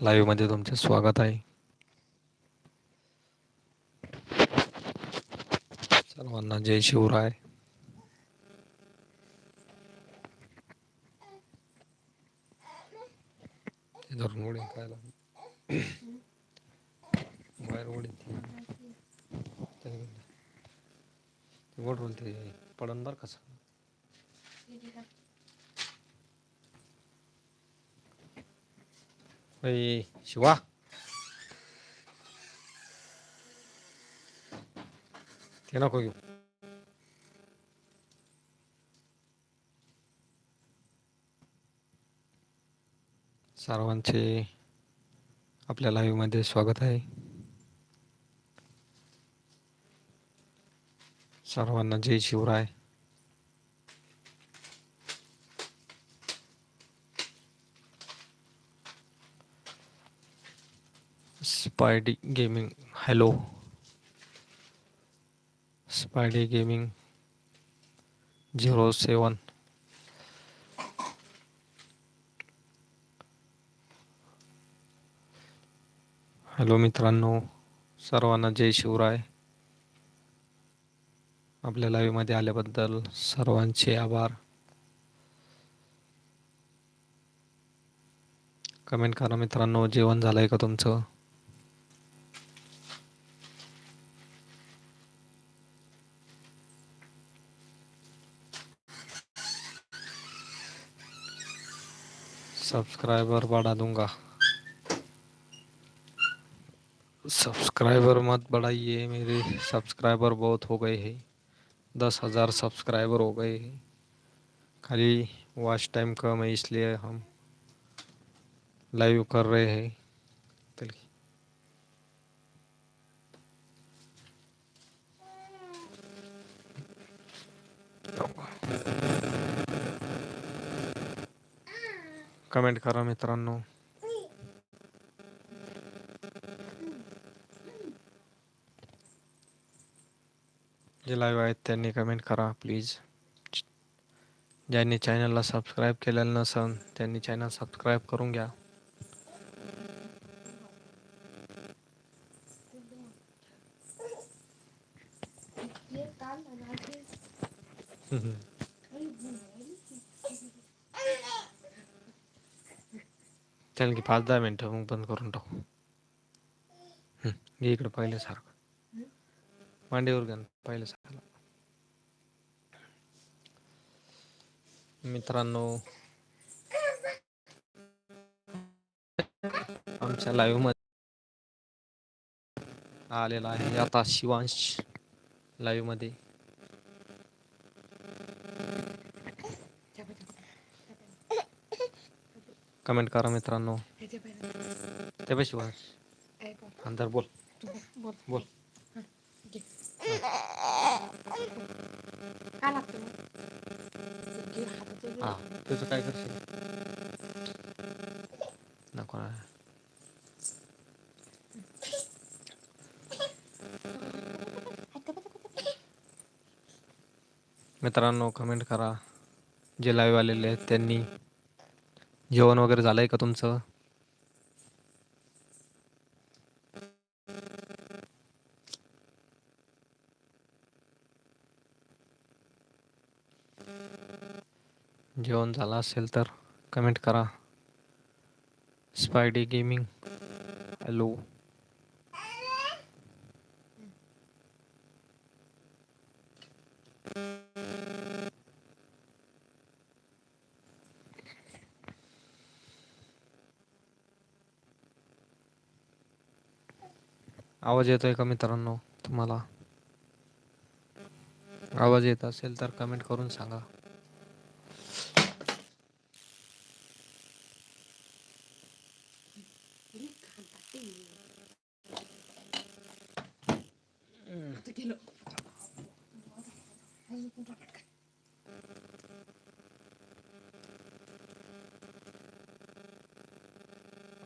लाईव्हमध्ये तुमचे स्वागत आहे. सर्वांना जय शिवराय. ते धरून उडी खायला बाहेर उडी ते वडून ते पडन बर का अय शिवा ते नको घेऊ. सर्वांचे आपल्या लाईव्हमध्ये स्वागत आहे. सर्वांना जय Shivrai. Spidey gaming hello. Spidey gaming zero seven hello मित्रांनो सर्वांना जय शिवराय. आपल्या लाईव्हमध्ये आल्याबद्दल सर्वांचे आभार. कमेंट करा मित्रांनो जेवण झालंय का तुमचं? सब्सक्राइबर बढ़ा दूँगा. सब्सक्राइबर मत बढ़ाइए मेरे सब्सक्राइबर बहुत हो गए हैं. दस हज़ार सब्सक्राइबर हो गए हैं. खाली वॉच टाइम कम है इसलिए हम लाइव कर रहे हैं. कमेंट करा मित्रों जे लाईव्ह आहेत त्यांनी कमेंट करा प्लीज़. ज्यांनी चॅनलला सबस्क्राईब केलेलं नसेल त्यांनी चॅनल सबस्क्राईब करून घ्या. चल की पाच दहा मिनटं मग बंद करून टाकू. हम्म, घे इकडं पहिल्यासारखं मांडीवर घ्या ना मित्रांनो आमच्या लाईव्हमध्ये आलेला आहे आता शिवांश लाईव्हमध्ये. कमेंट करा मित्रांनो. ते अंदर बोल. बोल. काय लागतं हा तुझं काय करशील? नको मित्रांनो कमेंट करा. जे लाईव्ह आलेले आहेत त्यांनी. जेवण वगैरे झालंय का तुमचं? जेवण झालं असेल तर कमेंट करा. Spidey gaming hello. आवाज येतोय का मित्रांनो तुम्हाला? आवाज येत असेल तर कमेंट करून सांगा.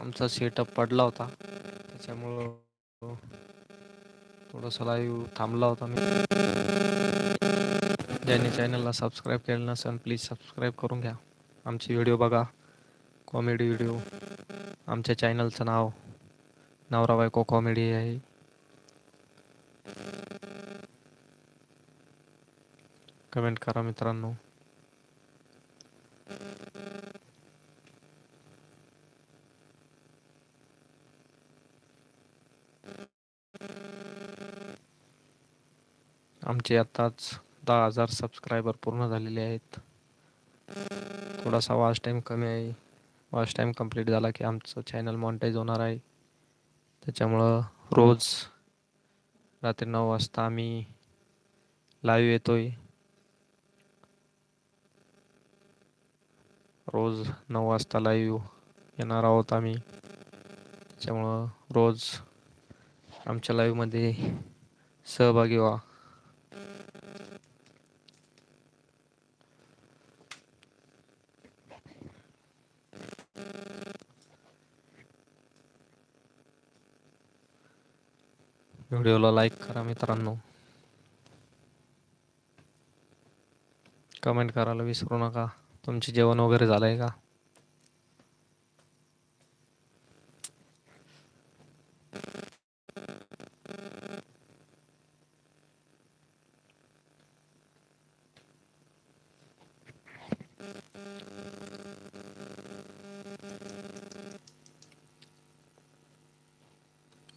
आमचा सेटअप पडला होता त्याच्यामुळं थोडंसं लाईव्ह थांबला होता मी. ज्यांनी चॅनलला सबस्क्राईब केलं नसेल प्लीज सबस्क्राईब करून घ्या. आमचे व्हिडिओ बघा कॉमेडी व्हिडिओ आमच्या चॅनलचं नाव नवरा बायको कॉमेडी आहे कमेंट करा मित्रांनो आमचे आत्ताच दहा हजार सबस्क्रायबर पूर्ण झालेले आहेत. थोडासा वॉच टाईम कमी आहे. वॉच टाईम कंप्लीट झाला की आमचं चॅनल मॉनिटाईज होणार आहे. त्याच्यामुळं रोज रात्री नऊ वाजता आम्ही लाईव्ह आहे रोज नऊ वाजता लाईव्ह येणार आहोत आम्ही. त्याच्यामुळं रोज आमच्या लाईव्हमध्ये सहभागी व्हा. व्हिडिओला लाईक करा मित्रांनो. कमेंट करायला विसरू नका. तुमचे जेवण वगैरे झालं आहे का?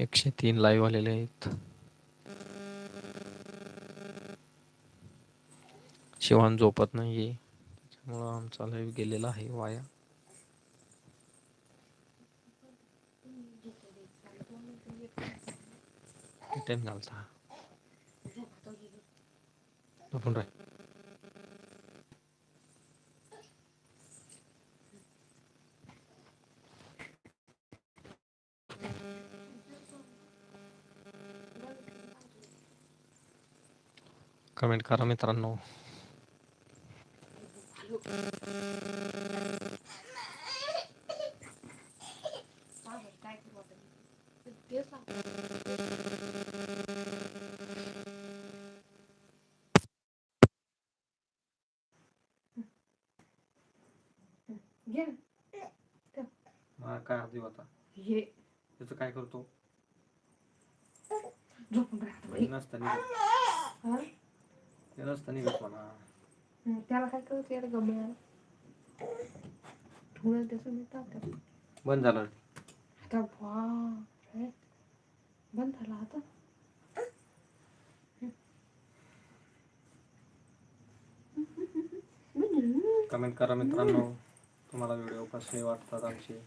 एकशे तीन लाईव्ह आलेले आहेत. शिवान झोपत नाहीये. त्याच्यामुळं आमचा लाईव्ह गेलेला आहे वाया. राहील. कमेंट करा मित्रांनो. काय अर्धी होता हे त्याचं काय करतो? झोपून राहतो. नसतं हा? ते नसतं निघत म्हणा हं, त्याला काय करत यार गमला थोडं त्याचं मी टाकतो बंद झालं. आता वा बंद झाला आता. कमेंट करा मित्रांनो तुम्हाला व्हिडिओ कसे वाटतात आमचे?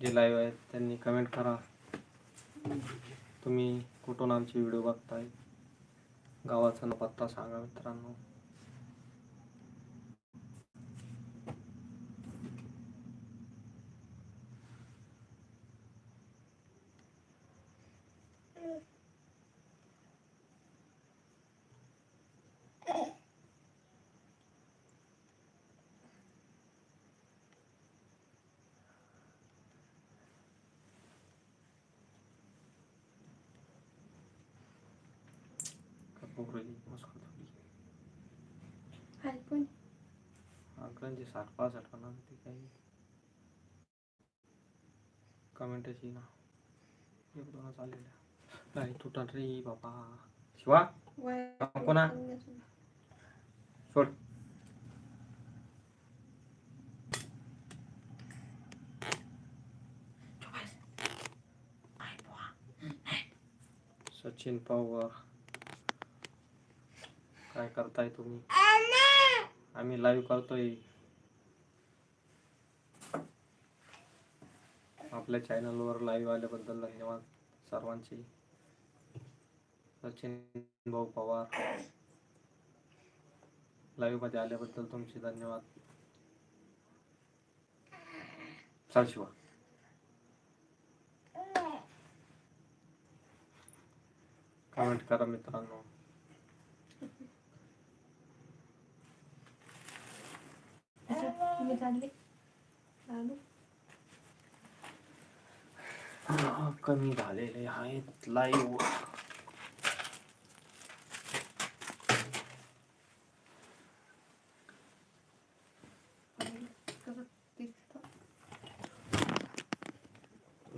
जे लाईव्ह आहेत त्यांनी कमेंट करा. तुम्ही कुठून आमचे व्हिडिओ बघताय? गावाचा न पत्ता सांगा मित्रांनो. बघूया, मस्त थोडी. हाय पण अंकलांची साठ पासष्ट होणार ते काही कमेंट अशी ना एक दोनच आलेल्या. नाही तुटत रे बाबा? शिवा? नको ना. सोड. सचिन पवार. काय करताय तुम्ही? आम्ही लाईव्ह करतोय. आपल्या चॅनलवर लाईव्ह आल्याबद्दल धन्यवाद सर्वांचे. सचिन भाऊ पवार. लाईव्हमध्ये आल्याबद्दल तुमचे धन्यवाद. चाल शिवा. कमेंट करा मित्रांनो. कमी झालेले आहेत. लाईव्ह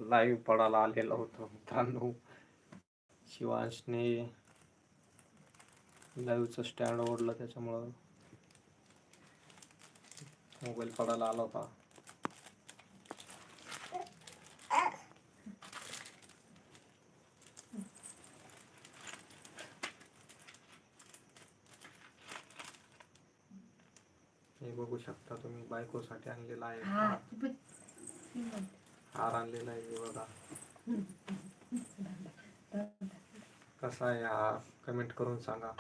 लाईव्ह पडायला आलेला होता मित्रांनो. शिवांशने लाईव्हचं स्टँड ओढलं त्याच्यामुळं. मोबाईल पडायला आला होता। हे बघू शकता तुम्ही बायकोसाठी आणलेला आहे हार. पण हार आणलेला आहे बघा. कसा आहे हा? कमेंट करून सांगा.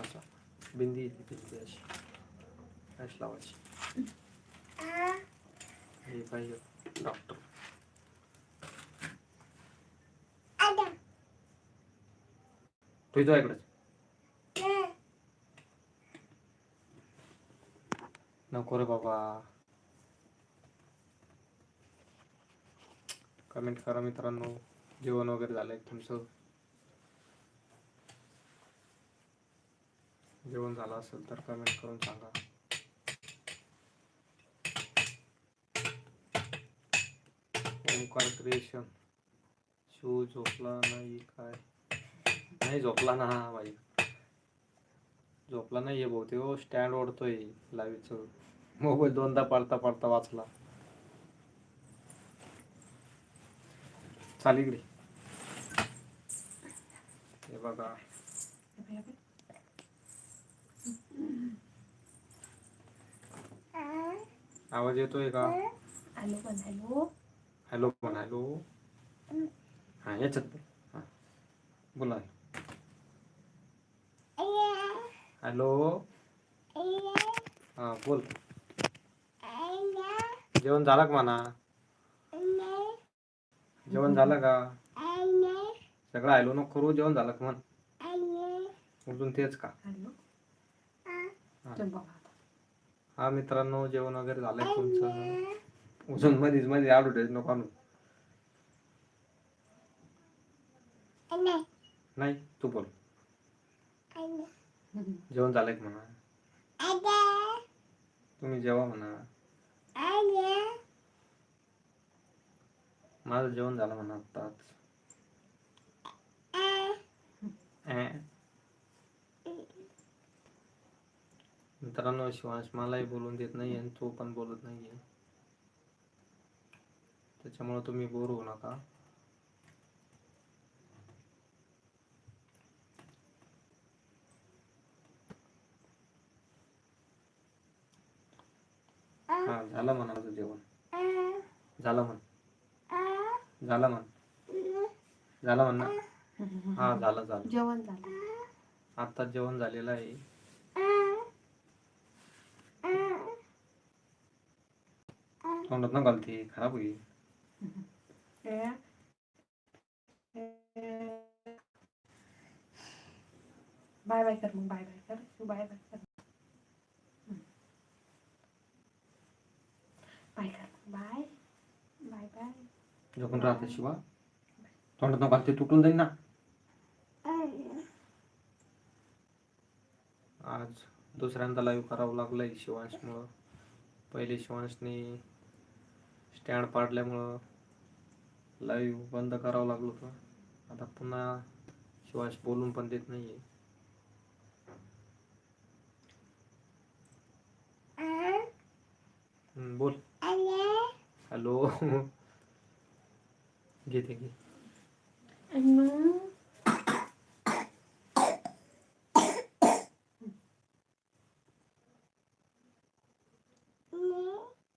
असा बिंदी येते बिंदी अशी अशी लावायची हे पाहिजे डॉक्टर तू इथं इकडेच नको रे बाबा कमेंट करा मित्रांनो जेवण वगैरे झालंय तुमचं जेवण झालं असेल तर कमेंट करून सांगा. ओमकार क्रिएशन शिव झोपला नाही काय? नाही झोपला ना हा बाई. झोपला नाहीये बहुतेक हो. स्टँड ओढतोय लाईव्हचं मोबाईल दोनदा पाडता पाडता वाचला. चाल इकडे. हे बघा. आवाज येतोय का. हॅलो पण हॅलो. हॅलो पण हॅलो. हा याच्यात बोल. हा. बोला हॅलो. हा बोल. जेवण झालं का म्हणा? जेवण झालं का? सगळं हॅलो नको करू जेवण झालं का म्हण? अजून तेच का. हा मित्रांनो जेवण वगैरे झालंय तुमचं. अजून मध्येच मध्ये ॲडव्हर्टाईज नको आणू. नाही तू बोल. जेवण झालंय म्हणा? तुम्ही जेवा म्हणा. माझं जेवण झालं म्हणा आत्ताच. मित्रांनो शिवांश मलाही बोलून देत नाही आणि तो पण बोलत नाहीये. त्याच्यामुळे तुम्ही बोर होऊ नका. हा झालं म्हणा माझं जेवण. झालं म्हण. झालं म्हण. झालं म्हण ना? हा झालं झालं. जेवण झालं. आता जेवण झालेलं आहे. तोंडात न खराब होईल बाय बाय कर मग बाय बाय कर तू बाय बाय कर. बाय कर बाय बाय बाय झोपून राहते शिवा तोंडात न घालते तुटून जाईल ना आज दुसऱ्यांदा लाईव्ह करावं लागलंय शिवांशमुळं पहिले शिवांशने स्टँड पाडल्यामुळं लाईव्ह बंद करावं लागलं होतं. आता पुन्हा शिवांश बोलून पण देत नाहीये. हम्म, बोल. हॅलो. घेते घे.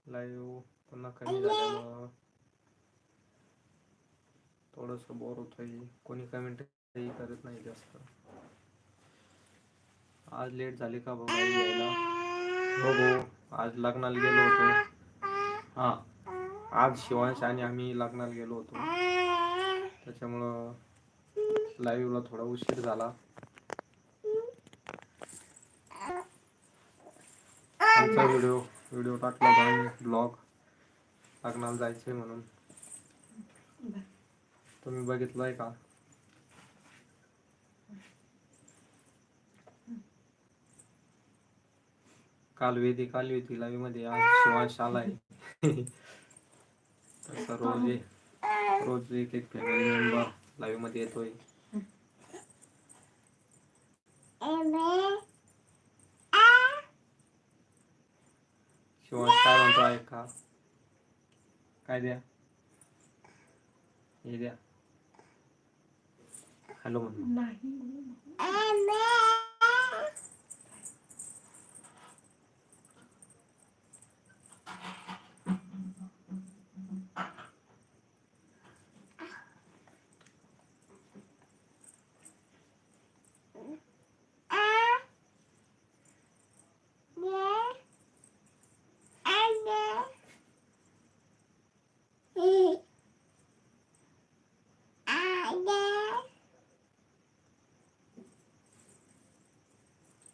लाईव्ह पुन्हा कमी झाल्यामुळं थोडस बोर होतोय. कोणी कमेंट करत नाही जास्त. आज लेट झाली का बाबा यायला? हो हो आज लग्नाला गेलो होतो. हा. आज शिवांश आणि आम्ही लग्नाला गेलो होतो. त्याच्यामुळं लाईव्हला थोडा उशीर झाला. आमचा व्हिडिओ व्हिडिओ टाकला ब्लॉग लग्नाला जायचंय म्हणून. तुम्ही बघितलंय का? काल वेदी काल होती लाईव्हमध्ये शिवांश आलाय. तसं रोज एक- रोज एक एक फॅमिली मेंबर लावी मध्ये येतोय. शिवांश काय म्हणतो आहे का काय द्या? हे द्या. हॅलो म्हणून.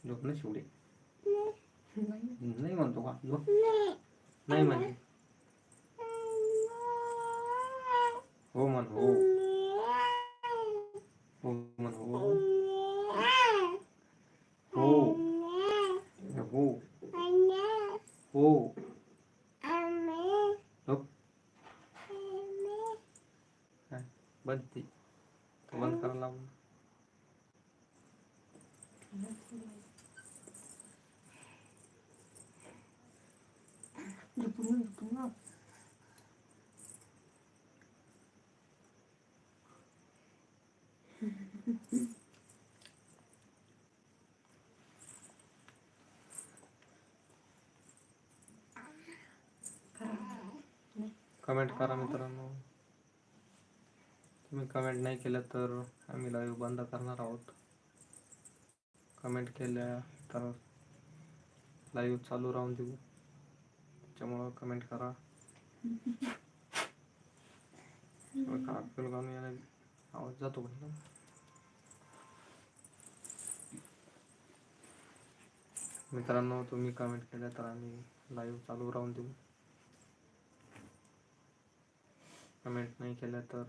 झोप ना शिवडे नाही म्हणतो का? झोप. नाही. म्हणते हो म्हण हो हो हो हो झोप काय बंद ती तो बंद करायला लावून झोपून जा, कमेंट करा मित्रांनो. तुम्ही कमेंट नाही केलं तर आम्ही लाईव्ह बंद करणार आहोत. कमेंट केल्या तर लाईव्ह चालू राहून देऊ. त्याच्यामुळं कमेंट करा. आपल्याला आवाज जातो का मित्रांनो तुम्ही कमेंट केल्या तर आम्ही लाईव्ह चालू राहून देऊ. कमेंट नाही केल्या तर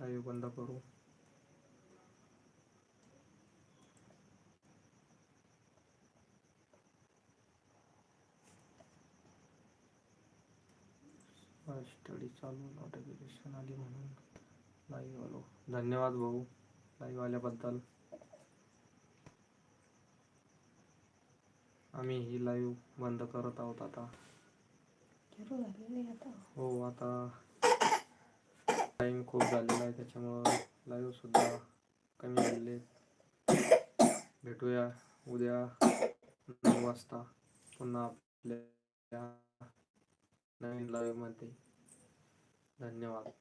लाईव्ह बंद करू. स्टडी चालू नोटिफिकेशन आली म्हणून. लाईव्ह आलो. धन्यवाद भाऊ. लाईव्ह आल्याबद्दल. आम्ही ही लाईव्ह बंद करत आहोत आता. हो आता टाइम खूप झालेला आहे त्याच्यामुळं लाईव्ह सुद्धा कमी झालेले भेटूया उद्या नऊ वाजता पुन्हा आपल्या नवीन लाईव्हमध्ये. धन्यवाद.